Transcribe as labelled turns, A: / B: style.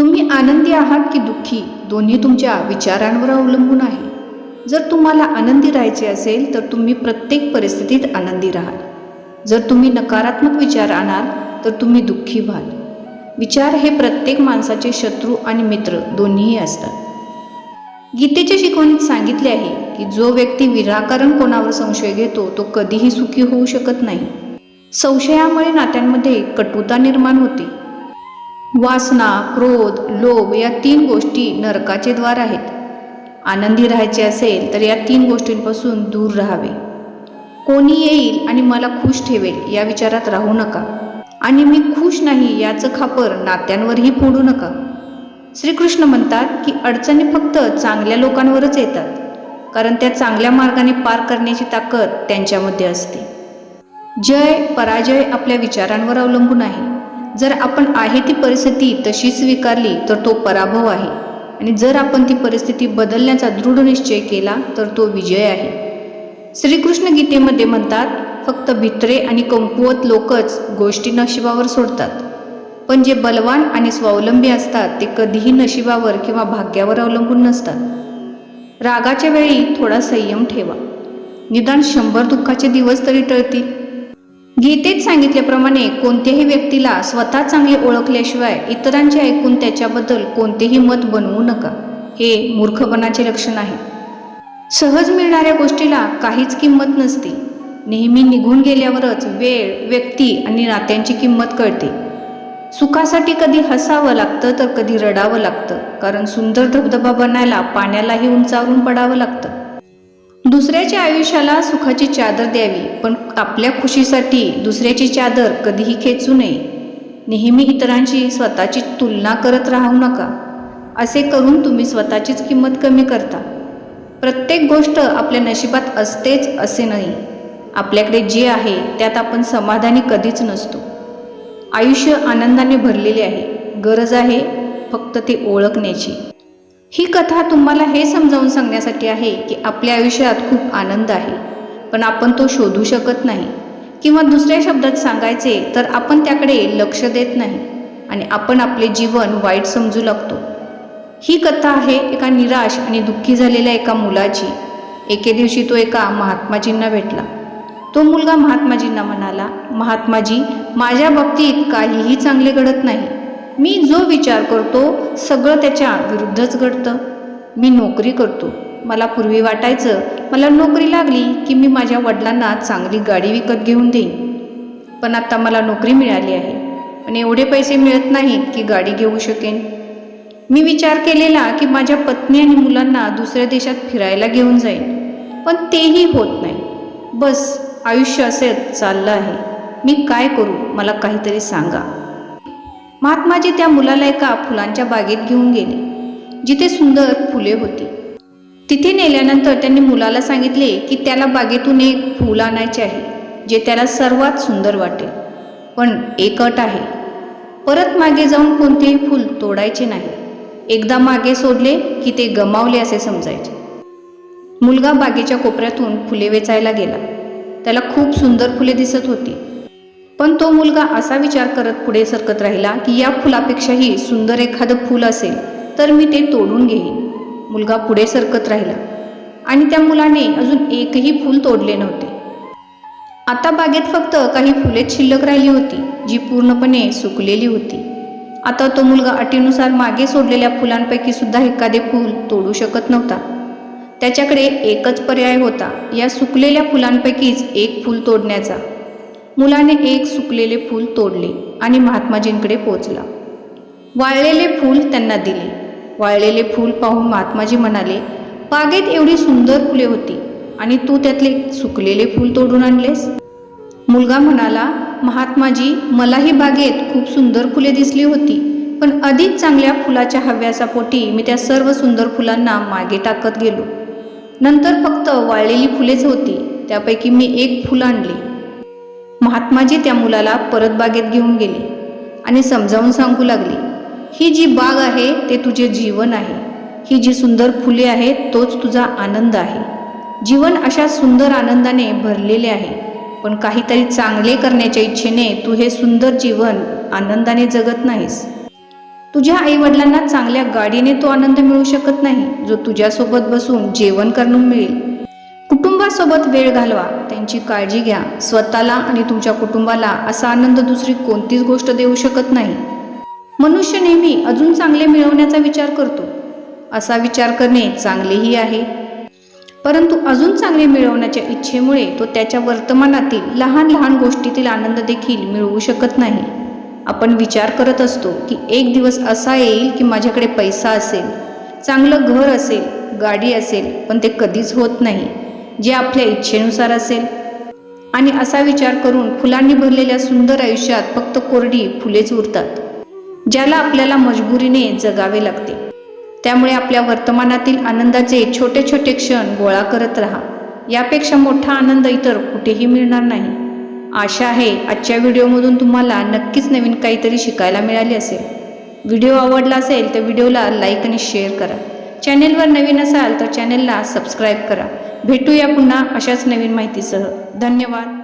A: तुम्ही आनंदी आहात की दुःखी? दोन्ही तुमच्या विचारांवर अवलंबून आहे. जर तुम्हाला आनंदी राहायचे असेल तर तुम्ही प्रत्येक परिस्थितीत आनंदी राहाल. जर तुम्ही नकारात्मक विचार आणाल तर तुम्ही दुःखी व्हाल. विचार हे प्रत्येक माणसाचे शत्रू आणि मित्र दोन्हीही असतात. गीतेच्या शिकवणीत सांगितले आहे की जो व्यक्ती विराकारण कोणावर संशय घेतो तो कधीही सुखी होऊ शकत नाही. संशयामुळे नात्यांमध्ये कटुता निर्माण होते. वासना क्रोध लोभ या तीन गोष्टी नरकाचे द्वार आहेत. आनंदी राहायचे असेल तर या तीन गोष्टींपासून दूर राहावे. कोणी येईल आणि मला खुश ठेवेल या विचारात राहू नका. आणि मी खुश नाही याचं खापर नात्यांवरही फोडू नका. श्रीकृष्ण म्हणतात की अडचणी फक्त चांगल्या लोकांवरच येतात कारण त्या चांगल्या मार्गाने पार करण्याची ताकद त्यांच्यामध्ये असते. जय पराजय आपल्या विचारांवर अवलंबून आहे. जर आपण आहे ती परिस्थिती तशी स्वीकारली तर तो पराभव आहे. आणि जर आपण ती परिस्थिती बदलण्याचा दृढ निश्चय केला तर तो विजय आहे. श्रीकृष्ण गीतेमध्ये म्हणतात फक्त भित्रे आणि कमकुवत लोकच गोष्टी नशिबावर सोडतात. पण जे बलवान आणि स्वावलंबी असतात ते कधीही नशिबावर किंवा भाग्यावर अवलंबून नसतात. रागाच्या वेळी थोडा संयम ठेवा. निदान शंभर दुःखाचे दिवस तरी टळतील. गीतेत सांगितल्याप्रमाणे कोणत्याही व्यक्तीला स्वतः चांगले ओळखल्याशिवाय इतरांचे ऐकून त्याच्याबद्दल कोणतेही मत बनवू नका. हे मूर्खपणाचे लक्षण आहे. सहज मिळणाऱ्या गोष्टीला काहीच किंमत नसते. नेहमी निघून गेल्यावरच वेळ व्यक्ती आणि नात्यांची किंमत कळते. सुखासाठी कधी हसावं लागतं तर कधी रडावं लागतं. कारण सुंदर धबधबा बनायला पाण्यालाही उंचावरून पडावं लागतं. दुसऱ्याच्या आयुष्याला सुखाची चादर द्यावी पण आपल्या खुशीसाठी दुसऱ्याची चादर कधीही खेचू नये. नेहमी इतरांची स्वतःची तुलना करत राहू नका. असे करून तुम्ही स्वतःचीच किंमत कमी करता. प्रत्येक गोष्ट आपल्या नशिबात असतेच असे नाही. आपल्याकडे जे आहे त्यात आपण समाधानी कधीच नसतो. आयुष्य आनंदाने भरलेले आहे. गरज आहे फक्त ते ओळखण्याची. ही कथा तुम्हाला हे समजावून सांगण्यासाठी आहे की आपल्या आयुष्यात खूप आनंद आहे. पण आपण तो शोधू शकत नाही. किंवा दुसऱ्या शब्दात सांगायचे तर आपण त्याकडे लक्ष देत नाही आणि आपण आपले जीवन वाईट समजू लागतो. ही कथा आहे एका निराश आणि दुःखी झालेल्या एका मुलाची. एके दिवशी तो एका महात्माजींना भेटला. तो मुलगा महात्माजींना म्हणाला महात्माजी माझ्या बाबतीत काहीही चांगले घडत नाही. मी जो विचार करतो सगळं त्याच्या विरुद्धच घडतं. मी नोकरी करतो. मला पूर्वी वाटायचं मला नोकरी लागली की मी माझ्या वडिलांना चांगली गाडी विकत घेऊन देईन. पण आता मला नोकरी मिळाली आहे. पण एवढे पैसे मिळत नाहीत की गाडी घेऊ शकेन. मी विचार केलेला की माझ्या पत्नी आणि मुलांना दुसऱ्या देशात फिरायला घेऊन जाईन. पण तेही होत नाही. बस आयुष्य असे चाललं आहे. मी काय करू? मला काहीतरी सांगा. महात्माजी त्या मुलाला एका फुलांच्या बागेत घेऊन गेले. जिथे सुंदर फुले होती. तिथे नेल्यानंतर त्यांनी मुलाला सांगितले की त्याला बागेतून एक फूल आणायचे आहे जे त्याला सर्वात सुंदर वाटेल. पण एक अट आहे. परत मागे जाऊन कोणतेही फूल तोडायचे नाही. एकदा मागे सोडले की ते गमावले असे समजायचे. मुलगा बागेच्या कोपऱ्यातून फुले वेचायला गेला. त्याला खूप सुंदर फुले दिसत होती. पण तो मुलगा असा विचार करत पुढे सरकत राहिला की या फुलापेक्षाही सुंदर एखादं फूल असेल तर मी ते तोडून घेईन. मुलगा पुढे सरकत राहिला. आणि त्या मुलाने अजून एकही फूल तोडले नव्हते. आता बागेत फक्त काही फुले शिल्लक राहिली होती जी पूर्णपणे सुकलेली होती. आता तो मुलगा अटीनुसार मागे सोडलेल्या फुलांपैकी सुद्धा एखादे फूल तोडू शकत नव्हता. त्याच्याकडे एकच पर्याय होता या सुकलेल्या फुलांपैकीच एक फूल तोडण्याचा. मुलाने एक सुकलेले फूल तोडले आणि महात्माजींकडे पोचला. वाळलेले फूल त्यांना दिले. वाळलेले फूल पाहून महात्माजी म्हणाले बागेत एवढी सुंदर फुले होती आणि तू त्यातले सुकलेले फूल तोडून आणलेस? मुलगा म्हणाला महात्माजी मलाही बागेत खूप सुंदर फुले दिसली होती पण अधिक चांगल्या फुलाच्या हव्यासापोटी मी त्या सर्व सुंदर फुलांना मागे टाकत गेलो. नंतर फक्त वाळलेली फुलेच होती त्यापैकी मी एक फुल आणले. महात्माजी त्या मुलाला परत बागेत घेऊन गेले आणि समजावून सांगू लागले ही जी बाग आहे ते तुझे जीवन आहे. ही जी सुंदर फुले आहेत तोच तुझा आनंद आहे. जीवन अशा सुंदर आनंदाने भरलेले आहे. पण काहीतरी चांगले करण्याच्या इच्छेने तू हे सुंदर जीवन आनंदाने जगत नाहीस. तुझ्या आईवडिलांना चांगल्या गाडीने तो आनंद मिळू शकत नाही जो तुझ्यासोबत बसून जेवण करून मिळेल. कुटुंबासोबत वेळ घालवा. त्यांची काळजी घ्या. स्वतःला आणि तुमच्या कुटुंबाला असा आनंद दुसरी कोणतीच गोष्ट देऊ शकत नाही. मनुष्य नेहमी अजून चांगले मिळवण्याचा विचार करतो. असा विचार करणे चांगलेही आहे. परंतु अजून चांगले मिळवण्याच्या इच्छेमुळे तो त्याच्या वर्तमानातील लहान लहान गोष्टीतील आनंद देखील मिळवू शकत नाही. आपण विचार करत असतो की एक दिवस असा येईल की माझ्याकडे पैसा असेल चांगलं घर असेल गाडी असेल पण ते कधीच होत नाही. जे आपल्या इच्छेनुसार असेल. आणि असा विचार करून फुलांनी भरलेल्या सुंदर आयुष्यात फक्त कोरडी फुलेच उरतात ज्याला आपल्याला मजबुरीने जगावे लागते. त्यामुळे आपल्या वर्तमानातील आनंदाचे छोटे छोटे क्षण गोळा करत राहा. यापेक्षा मोठा आनंद इतर कुठेही मिळणार नाही. आशा आहे आजच्या व्हिडिओमधून तुम्हाला नक्कीच नवीन काहीतरी शिकायला मिळाले असेल. व्हिडिओ आवडला असेल तर व्हिडिओला लाईक आणि शेअर करा. चॅनेलवर नवीन असाल तर चॅनेलला सबस्क्राईब करा. भेटूया पुन्हा अशाच नवीन माहितीसह. धन्यवाद.